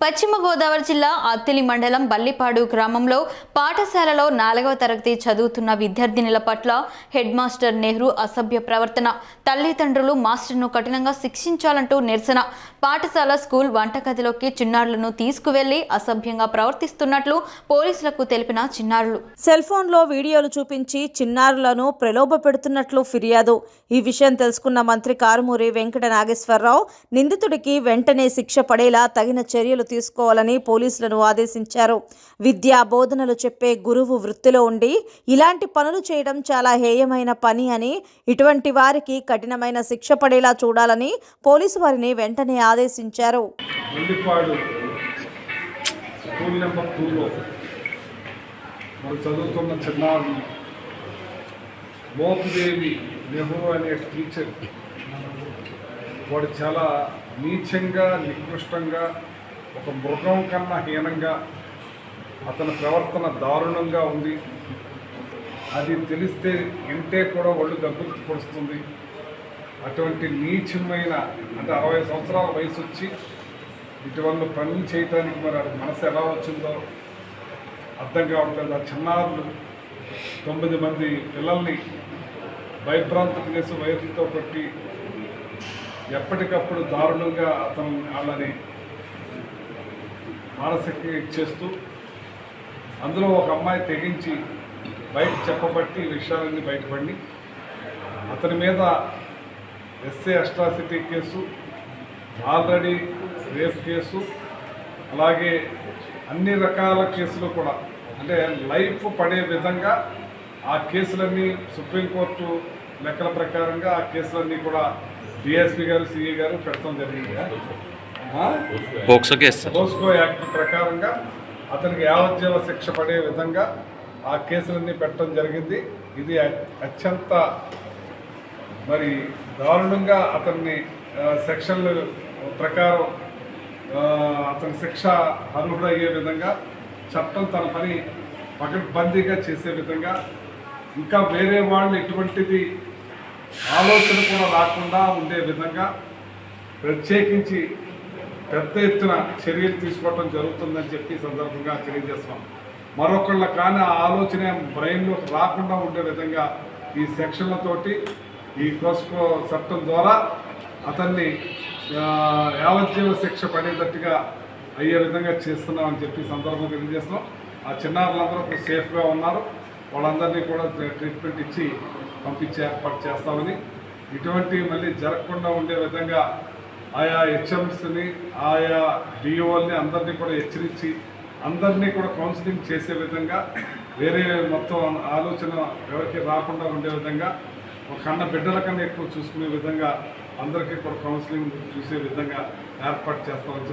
పశ్చిమ గోదావరి జిల్లా అత్తిలి మండలం బల్లిపాడు గ్రామంలో పాఠశాలలో నాలుగవ తరగతి చదువుతున్న విద్యార్థినుల పట్ల హెడ్ మాస్టర్ నెహ్రూ అసభ్య ప్రవర్తన. తల్లిదండ్రులు మాస్టర్ను కఠినంగా శిక్షించాలంటూ నిరసన. పాఠశాల స్కూల్ వంటగదిలోకి చిన్నారులను తీసుకువెళ్ళి అసభ్యంగా ప్రవర్తిస్తున్నట్లు పోలీసులకు తెలిపిన చిన్నారులు. సెల్ ఫోన్లో వీడియోలు చూపించి చిన్నారులను ప్రలోభ పెడుతున్నట్లు ఫిర్యాదు. ఈ విషయం తెలుసుకున్న మంత్రి కారుమూరి వెంకట నాగేశ్వరరావు నిందితుడికి వెంటనే శిక్ష పడేలా తగిన చర్యలు తీసుకోవాలని పోలీసులను ఆదేశించారు. విద్యా బోధనలు చెప్పే గురువు వృత్తిలో ఉండి ఇలాంటి పనులు చేయడం చాలా హేయమైన పని అని ఇటువంటి వారికి కఠినమైన శిక్ష పడేలా చూడాలని పోలీసు వారిని వెంటనే ఆదేశించారు. చదువుతున్న మోపుదేవి నెహ్రూ అనే టీచర్ వాడు చాలా నీచంగా నికృష్టంగా ఒక మృగం కన్నా హీనంగా అతని ప్రవర్తన దారుణంగా ఉంది. అది తెలిస్తే ఇంటే కూడా ఒళ్ళు దగ్గు పొడుస్తుంది. అటువంటి నీచమైన అంటే అరవై సంవత్సరాల వయసు వచ్చి ఇటువంటి పనులు చేయటానికి మరి అది మనసు ఎలా వచ్చిందో అర్థం కావట్లేదు. ఆ చిన్నారులు తొమ్మిది మంది పిల్లల్ని భయభ్రాంతులు చేసి వైర్లతో కొట్టి ఎప్పటికప్పుడు దారుణంగా అతను వాళ్ళని మానసికంగా ఇచ్చేస్తూ అందులో ఒక అమ్మాయి తెగించి బయట చెప్పబట్టి విషయాలన్నీ బయటపడి అతని మీద SA atrocity case already rape case అలాగే అన్ని రకాల కేసులు కూడా. అంటే లైఫ్ పడే విధంగా ఆ కేసులన్నీ సుప్రీంకోర్టు లెక్కల ప్రకారంగా ఆ కేసులన్నీ కూడా డిఎస్పీ గారు సిఏ గారు పెడతాం జరిగింది. పోక్సో యాక్ట్ ప్రకారంగా అతనికి యావజ్జీవ శిక్ష పడే విధంగా ఆ కేసులన్నీ పెట్టడం జరిగింది. ఇది అత్యంత మరి దారుణంగా అతన్ని సెక్షన్ల ప్రకారం అతని శిక్ష అర్హుడు అయ్యే విధంగా చట్టం తన పని పకడ్బందీగా చేసే విధంగా ఇంకా వేరే వాళ్ళు ఎటువంటిది ఆలోచన కూడా రాకుండా ఉండే విధంగా ప్రత్యేకించి పెద్ద ఎత్తున చర్యలు తీసుకోవటం జరుగుతుందని చెప్పి సందర్భంగా తెలియజేస్తున్నాం. మరొకళ్ళ కానీ ఆ ఆలోచన బ్రెయిన్లో రాకుండా ఉండే విధంగా ఈ సెక్షన్లతోటి ఈ కోస్కో చట్టం ద్వారా అతన్ని యావజ్జీవ శిక్ష పడేటట్టుగా అయ్యే విధంగా చేస్తున్నామని చెప్పి సందర్భంగా తెలియజేస్తున్నాం. ఆ చిన్నారులందరూ ఇప్పుడు సేఫ్గా ఉన్నారు. వాళ్ళందరినీ కూడా ట్రీట్మెంట్ ఇచ్చి పంపించే ఏర్పాటు చేస్తామని. ఇటువంటి మళ్ళీ జరగకుండా ఉండే విధంగా ఆయా హెచ్ఎంస్ని ఆయా డిఓల్ని అందరినీ కూడా హెచ్చరించి అందరినీ కూడా కౌన్సిలింగ్ చేసే విధంగా వేరే మొత్తం ఆలోచన ఎవరికి రాకుండా ఉండే విధంగా ఒక కన్న బిడ్డల కన్నా ఎక్కువ చూసుకునే విధంగా అందరికీ కూడా కౌన్సిలింగ్ చూసే విధంగా ఏర్పాటు చేస్తామని